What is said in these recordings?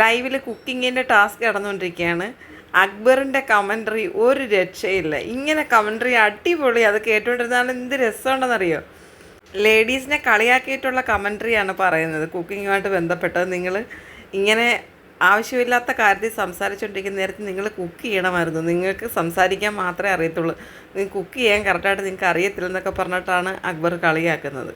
ലൈവിൽ കുക്കിങ്ങിന്റെ ടാസ്ക് നടന്നുകൊണ്ടിരിക്കുകയാണ്. അക്ബറിന്റെ കമൻട്രി ഒരു രക്ഷയില്ല. ഇങ്ങനെ കമൻട്രി അടിപൊളി. അത് കേട്ടുകൊണ്ടിരുന്നാൽ എന്ത് രസമുണ്ടെന്നറിയോ? ലേഡീസിനെ കളിയാക്കിയിട്ടുള്ള കമൻട്രിയാണ് പറയുന്നത്. കുക്കിങ്ങുമായിട്ട് ബന്ധപ്പെട്ടത് നിങ്ങൾ ഇങ്ങനെ ആവശ്യമില്ലാത്ത കാര്യത്തിൽ സംസാരിച്ചുകൊണ്ടിരിക്കുന്ന നേരത്തെ നിങ്ങൾ കുക്ക് ചെയ്യണമായിരുന്നു. നിങ്ങൾക്ക് സംസാരിക്കാൻ മാത്രമേ അറിയത്തുള്ളൂ. നിങ്ങൾ കുക്ക് ചെയ്യാൻ കറക്റ്റായിട്ട് നിങ്ങൾക്ക് അറിയത്തില്ലെന്നൊക്കെ പറഞ്ഞിട്ടാണ് അക്ബർ കളിയാക്കുന്നത്.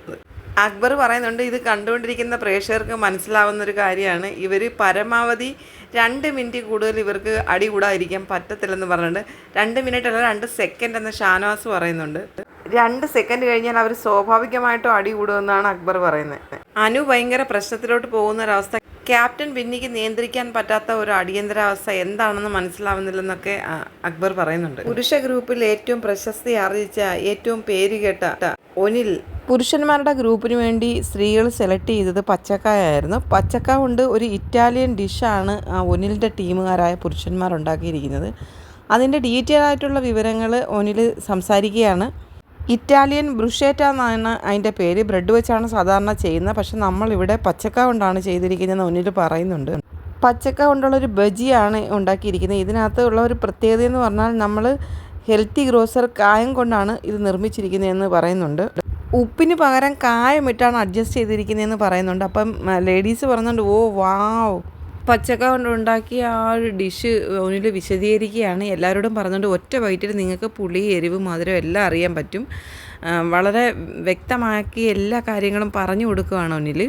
അക്ബർ പറയുന്നുണ്ട് ഇത് കണ്ടുകൊണ്ടിരിക്കുന്ന പ്രേക്ഷകർക്ക് മനസ്സിലാവുന്ന ഒരു കാര്യമാണ്. ഇവർ പരമാവധി രണ്ട് മിനിറ്റ് കൂടുതൽ ഇവർക്ക് അടി കൂടാതിരിക്കാൻ പറ്റത്തില്ലെന്ന് പറഞ്ഞിട്ടുണ്ട്. രണ്ട് മിനിറ്റ് അല്ല രണ്ട് സെക്കൻഡ് എന്ന് ഷാനവാസ് പറയുന്നുണ്ട്. രണ്ട് സെക്കൻഡ് കഴിഞ്ഞാൽ അവർ സ്വാഭാവികമായിട്ടും അടി കൂടുമെന്നാണ് അക്ബർ പറയുന്നത്. അനു ഭയങ്കര പ്രശ്നത്തിലോട്ട് പോകുന്ന ഒരവസ്ഥ ക്യാപ്റ്റൻ ബിന്നിക്ക് നിയന്ത്രിക്കാൻ പറ്റാത്ത ഒരു അടിയന്തരാവസ്ഥ എന്താണെന്ന് മനസ്സിലാവുന്നില്ലെന്നൊക്കെ അക്ബർ പറയുന്നുണ്ട്. പുരുഷ ഗ്രൂപ്പിൽ ഏറ്റവും പ്രശസ്തി ആർജിച്ച ഏറ്റവും പേരുകേട്ട ഒനിൽ പുരുഷന്മാരുടെ ഗ്രൂപ്പിന് വേണ്ടി സ്ത്രീകൾ സെലക്ട് ചെയ്തത് പച്ചക്കായായിരുന്നു. പച്ചക്ക കൊണ്ട് ഒരു ഇറ്റാലിയൻ ഡിഷാണ് ഒനിലിന്റെ ടീമുകാരായ പുരുഷന്മാർ ഉണ്ടാക്കിയിരിക്കുന്നത്. അതിന്റെ ഡീറ്റെയിൽ ആയിട്ടുള്ള വിവരങ്ങൾ ഒനിൽ സംസാരിക്കുകയാണ്. ഇറ്റാലിയൻ ബ്രുഷേറ്റ എന്നാണ് അതിന്റെ പേര് ബ്രെഡ് വെച്ചാണ് സാധാരണ ചെയ്യുന്നത്. പക്ഷെ നമ്മളിവിടെ പച്ചക്ക കൊണ്ടാണ് ചെയ്തിരിക്കുന്നതെന്ന് ഒനിൽ പറയുന്നുണ്ട്. പച്ചക്ക കൊണ്ടുള്ളൊരു ബജിയാണ് ഉണ്ടാക്കിയിരിക്കുന്നത്. ഇതിനകത്ത് ഉള്ള ഒരു പ്രത്യേകത എന്ന് പറഞ്ഞാൽ നമ്മൾ ഹെൽത്തി ഗ്രോസർ കായം കൊണ്ടാണ് ഇത് നിർമ്മിച്ചിരിക്കുന്നതെന്ന് പറയുന്നുണ്ട്. ഉപ്പിന് പകരം കായമിട്ടാണ് അഡ്ജസ്റ്റ് ചെയ്തിരിക്കുന്നതെന്ന് പറയുന്നുണ്ട്. അപ്പം ലേഡീസ് പറയുന്നുണ്ട് ഓ വാവ്. പച്ചക്ക കൊണ്ട് ഉണ്ടാക്കിയ ആ ഒരു ഡിഷ് ഒന്നിൽ വിശദീകരിക്കുകയാണ്. എല്ലാവരോടും പറഞ്ഞുകൊണ്ട് ഒറ്റ വൈറ്റിൽ നിങ്ങൾക്ക് പുളി എരിവ് മധുരം എല്ലാം അറിയാൻ പറ്റും. വളരെ വ്യക്തമാക്കി എല്ലാ കാര്യങ്ങളും പറഞ്ഞു കൊടുക്കുകയാണ് ഒന്നിൽ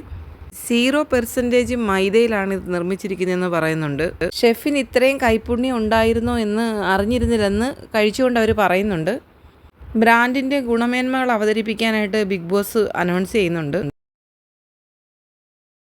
സീറോ പെർസെന്റേജ് മൈദയിലാണ് ഇത് നിർമ്മിച്ചിരിക്കുന്നതെന്ന് പറയുന്നുണ്ട്. ഷെഫിന് ഇത്രയും കൈപ്പുണ്യം ഉണ്ടായിരുന്നോ എന്ന് അറിഞ്ഞിരുന്നില്ലെന്ന് കഴിച്ചുകൊണ്ട് അവർ പറയുന്നുണ്ട്. ബ്രാൻഡിന്റെ ഗുണമേന്മകൾ അവതരിപ്പിക്കാനായിട്ട് ബിഗ് ബോസ് അനൗൺസ് ചെയ്യുന്നുണ്ട്.